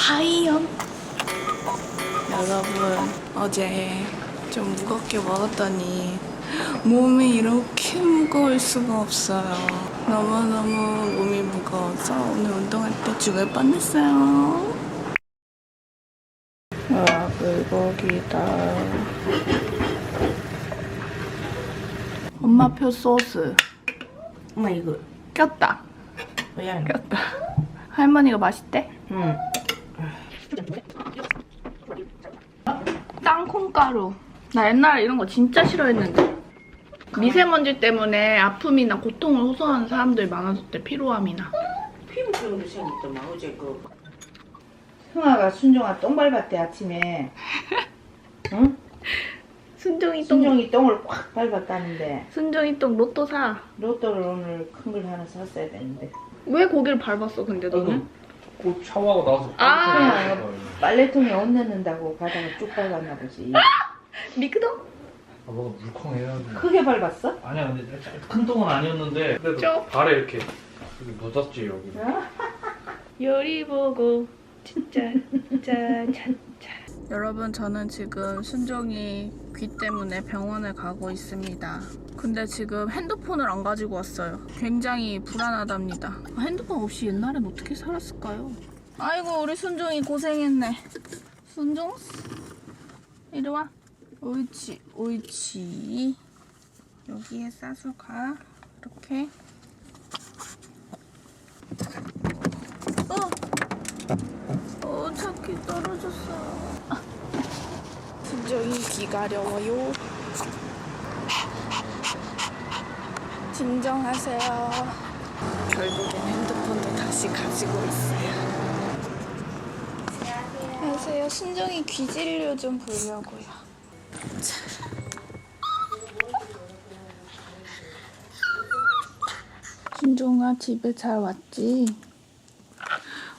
하이염 여러분 어제 좀 무겁게 먹었더니 몸이 이렇게 무거울 수가 없어요 너무너무 몸이 무거워서 오늘 운동할 때 죽을 뻔했어요 와 불고기다 엄마표 소스 엄마 이거 꼈다 뭐야? 꼈다 할머니가 맛있대? 응. 콩가루. 나 옛날에 이런 거 진짜 싫어했는데. 미세먼지 때문에 아픔이나 고통을 호소하는 사람들이 많아졌대. 피로함이나. 피부병도 생겼더만 어제 그 승아가 순종아 똥 밟았대 아침에. 응? 순정이 똥. 순종이 똥을 꽉 밟았다는데 순정이 똥 로또 사. 로또를 오늘 큰 걸 하나 샀어야 되는데 왜 고기를 밟았어 근데 너는? 곧 샤워하고 나와서 아. 빨래통에 옷 넣는다고 가다가 쭉 밟았나 보지. 미끄덩? 아 뭐가 물컹해요 크게 밟았어? 아니야 근데 큰 똥은 아니었는데 그래도 좀? 발에 이렇게 여기 묻었지 여기 요리 보고 진짜 짜자자 여러분 저는 지금 순종이 귀 때문에 병원에 가고 있습니다. 근데 지금 핸드폰을 안 가지고 왔어요. 굉장히 불안하답니다. 아, 핸드폰 없이 옛날엔 어떻게 살았을까요? 아이고 우리 순종이 고생했네. 순종 이리 와. 옳지 옳지. 여기에 싸서 가. 이렇게 어 어, 차키 떨어졌어. 진정이 기가려워요. 진정하세요. 결국엔 핸드폰도 다시 가지고 있어요. 안녕하세요. 순정이 귀 진료 좀 보려고요. 자. 순종아 집에 잘 왔지?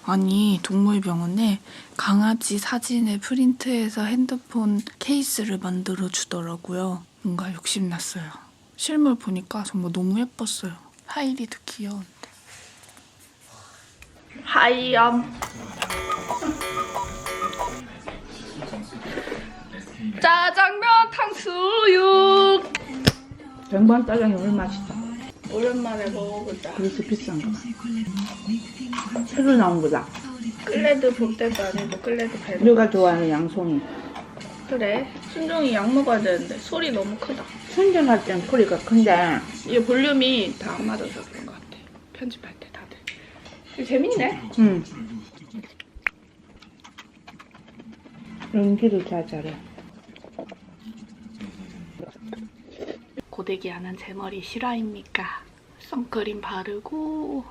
아니 동물병원에 강아지 사진을 프린트해서 핸드폰 케이스를 만들어 주더라고요. 뭔가 욕심났어요. 실물 보니까 정말 너무 예뻤어요. 하이리도 귀여운데. 하이염. 짜장면 탕수육. 병반 짜장이 얼마 맛있어? 오랜만에 먹어보자. 그래서 비싼 거. 새로 나온 거다. 클레드 볼때도 아니고 클레드 발. 우리가 좋아하는 양송이. 그래. 순종이 약 먹어야 되는데 소리 너무 크다. 순정할 땐 소리가 큰데 이게 볼륨이 다 안 맞아서 그런 것 같아. 편집할 때 다들. 이거 재밌네. 응. 연기도 잘 잘해. 고데기 안 한 제 머리 실화입니까? 선크림 바르고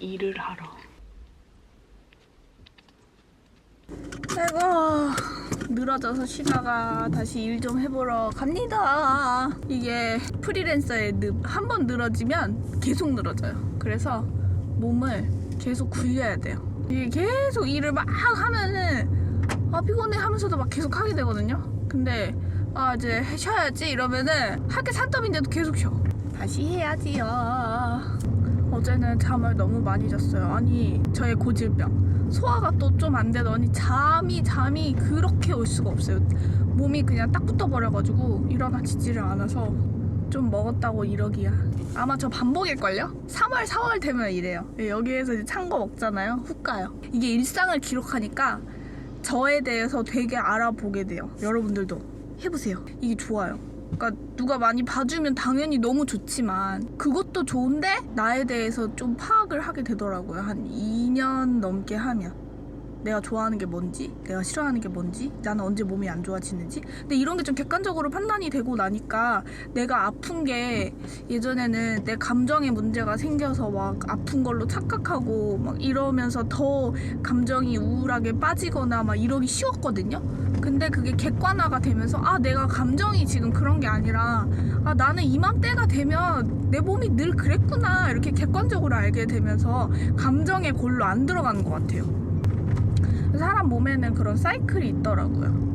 일을 하러. 아이고 늘어져서 쉬다가 다시 일 좀 해보러 갑니다. 이게 프리랜서의 늪. 한 번 늘어지면 계속 늘어져요. 그래서 몸을 계속 굴려야 돼요. 이게 계속 일을 막 하면은 아 피곤해 하면서도 막 계속 하게 되거든요. 근데 아 이제 쉬어야지 이러면은 할게 산더미인데도 계속 쉬어. 다시 해야지요. 어제는 잠을 너무 많이 잤어요. 아니 저의 고질병 소화가 또 좀 안 되더니 잠이 잠이 그렇게 올 수가 없어요. 몸이 그냥 딱 붙어버려가지고 일어나 지지를 않아서 좀 먹었다고 이러기야. 아마 저 반복일걸요? 3월, 4월 되면 이래요. 예, 여기에서 이제 찬 거 먹잖아요. 훅 가요. 이게 일상을 기록하니까 저에 대해서 되게 알아보게 돼요. 여러분들도 해보세요. 이게 좋아요. 그러니까 누가 많이 봐주면 당연히 너무 좋지만 그것도 좋은데 나에 대해서 좀 파악을 하게 되더라고요. 한 2년 넘게 하면. 내가 좋아하는 게 뭔지, 내가 싫어하는 게 뭔지, 나는 언제 몸이 안 좋아지는지. 근데 이런 게 좀 객관적으로 판단이 되고 나니까 내가 아픈 게 예전에는 내 감정에 문제가 생겨서 막 아픈 걸로 착각하고 막 이러면서 더 감정이 우울하게 빠지거나 막 이러기 쉬웠거든요. 근데 그게 객관화가 되면서 아 내가 감정이 지금 그런 게 아니라 아 나는 이맘때가 되면 내 몸이 늘 그랬구나 이렇게 객관적으로 알게 되면서 감정의 골로 안 들어가는 것 같아요. 사람 몸에는 그런 사이클이 있더라고요.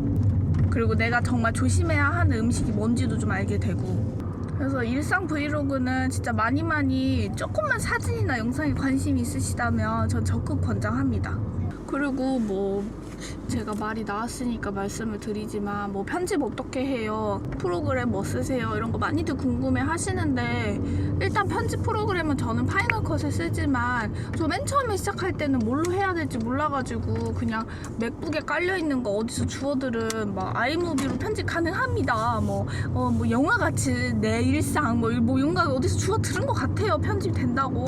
그리고 내가 정말 조심해야 하는 음식이 뭔지도 좀 알게 되고. 그래서 일상 브이로그는 진짜 많이 많이 조금만 사진이나 영상에 관심이 있으시다면 전 적극 권장합니다. 그리고 뭐 제가 말이 나왔으니까 말씀을 드리지만 뭐 편집 어떻게 해요? 프로그램 뭐 쓰세요? 이런 거 많이들 궁금해 하시는데 일단 편집 프로그램은 저는 파이널 컷을 쓰지만 저 맨 처음에 시작할 때는 뭘로 해야 될지 몰라가지고 그냥 맥북에 깔려 있는 거 어디서 주워들은 막 아이무비로 편집 가능합니다. 뭐, 어, 뭐 영화 같이 내 일상 뭐, 뭐 영화 어디서 주워 들은 것 같아요. 편집 된다고.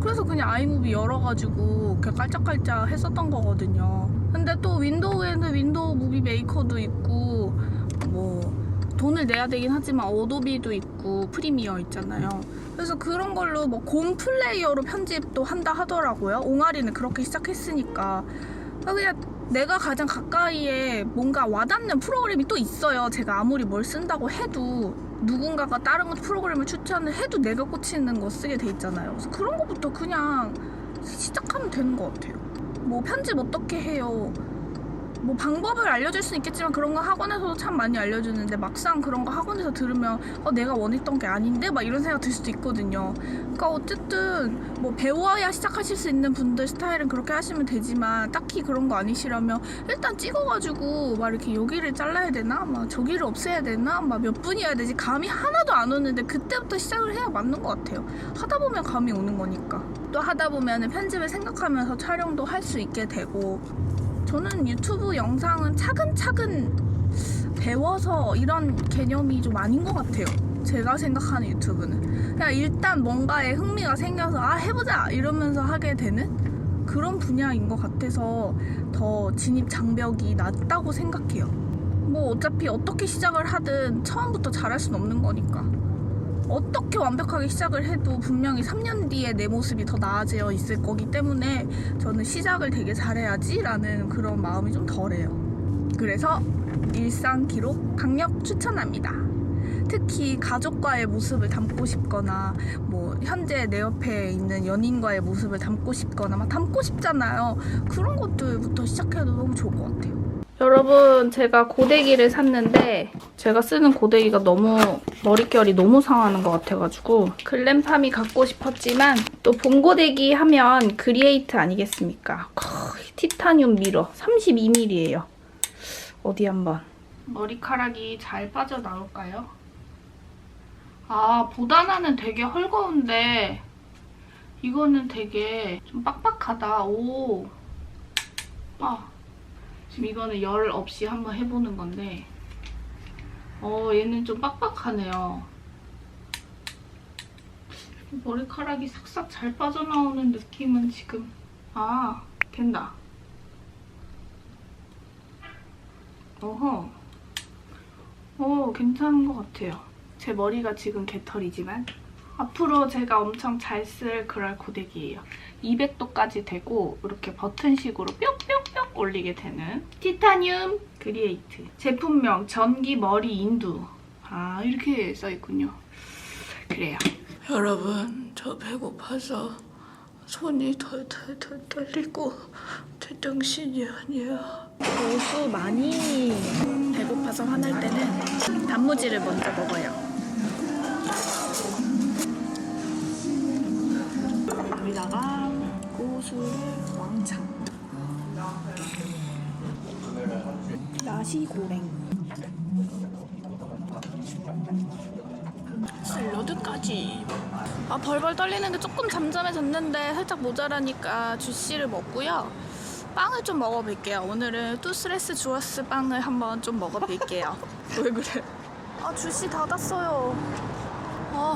그래서 그냥 아이무비 열어가지고 그냥 깔짝깔짝 했었던 거거든요. 근데 또 윈도우에는 윈도우 무비 메이커도 있고 뭐 돈을 내야 되긴 하지만 어도비도 있고 프리미어 있잖아요. 그래서 그런 걸로 뭐 곰 플레이어로 편집도 한다 하더라고요. 옹알이는 그렇게 시작했으니까. 그냥 내가 가장 가까이에 뭔가 와닿는 프로그램이 또 있어요. 제가 아무리 뭘 쓴다고 해도 누군가가 다른 프로그램을 추천을 해도 내가 꽂히는 거 쓰게 돼 있잖아요. 그래서 그런 것부터 그냥 시작하면 되는 것 같아요. 뭐 편집 어떻게 해요? 뭐 방법을 알려줄 수는 있겠지만 그런 거 학원에서도 참 많이 알려주는데 막상 그런 거 학원에서 들으면 어 내가 원했던 게 아닌데? 막 이런 생각 들 수도 있거든요. 그러니까 어쨌든 뭐 배워야 시작하실 수 있는 분들 스타일은 그렇게 하시면 되지만 딱히 그런 거 아니시라면 일단 찍어가지고 막 이렇게 여기를 잘라야 되나? 막 저기를 없애야 되나? 막 몇 분이어야 되지? 감이 하나도 안 오는데 그때부터 시작을 해야 맞는 것 같아요. 하다 보면 감이 오는 거니까. 또 하다 보면 편집을 생각하면서 촬영도 할 수 있게 되고 저는 유튜브 영상은 차근차근 배워서 이런 개념이 좀 아닌 것 같아요. 제가 생각하는 유튜브는. 그냥 일단 뭔가에 흥미가 생겨서 아, 해보자! 이러면서 하게 되는 그런 분야인 것 같아서 더 진입 장벽이 낮다고 생각해요. 뭐 어차피 어떻게 시작을 하든 처음부터 잘할 순 없는 거니까. 어떻게 완벽하게 시작을 해도 분명히 3년 뒤에 내 모습이 더 나아져 있을 거기 때문에 저는 시작을 되게 잘해야지라는 그런 마음이 좀 덜해요. 그래서 일상 기록 강력 추천합니다. 특히 가족과의 모습을 담고 싶거나 뭐 현재 내 옆에 있는 연인과의 모습을 담고 싶거나 막 담고 싶잖아요. 그런 것들부터 시작해도 너무 좋을 것 같아요. 여러분 제가 고데기를 샀는데 제가 쓰는 고데기가 너무 머릿결이 너무 상하는 것 같아가지고 글램팜이 갖고 싶었지만 또 봄고데기 하면 그리에이트 아니겠습니까? 티타늄 미러 32mm예요. 어디 한번 머리카락이 잘 빠져나올까요? 아 보다나는 되게 헐거운데 이거는 되게 좀 빡빡하다. 오. 아. 지금 이거는 열 없이 한번 해보는 건데 어 얘는 좀 빡빡하네요. 머리카락이 싹싹 잘 빠져나오는 느낌은 지금 아 된다. 어허. 오 괜찮은 것 같아요. 제 머리가 지금 개털이지만 앞으로 제가 엄청 잘 쓸 그럴 고데기예요. 200도까지 되고 이렇게 버튼식으로 뿅뿅뿅 올리게 되는 티타늄 그리에이트. 제품명 전기 머리 인두. 아 이렇게 써있군요. 그래요. 여러분 저 배고파서 손이 덜덜덜 떨리고 제정신이 아니야 고수 많이 배고파서 화날 때는 단무지를 먼저 먹어요 고수를 왕창 나시고랭 샐러드까지. 아 벌벌 떨리는 게 조금 잠잠해졌는데 살짝 모자라니까 주시를 먹고요. 빵을 좀 먹어볼게요. 오늘은 투스레스 주어스 빵을 한번 좀 먹어볼게요. 왜 그래? 아 주시 닫았어요. 아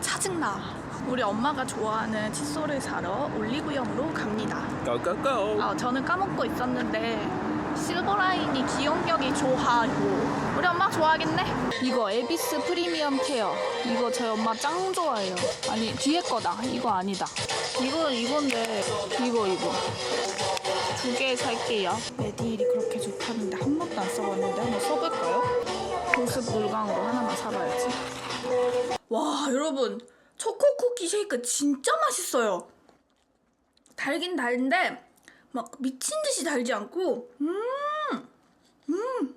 짜증나 우리 엄마가 좋아하는 칫솔을 사러 올리브영으로 갑니다. 고고고 아, 저는 까먹고 있었는데 실버라인이 기억력이 좋아요. 우리 엄마 좋아하겠네? 이거 에비스 프리미엄 케어. 이거 저희 엄마 짱 좋아해요. 아니 뒤에 거다. 이거 아니다. 이거 이건데 이거 이거 두 개 살게요. 메디힐이 그렇게 좋다는데 한 번도 안 써봤는데 한번 써볼까요? 보습 물광으로 하나만 사봐야지. 와 여러분 초코 쿠키 쉐이크 진짜 맛있어요. 달긴 달는데 막 미친 듯이 달지 않고 음, 음,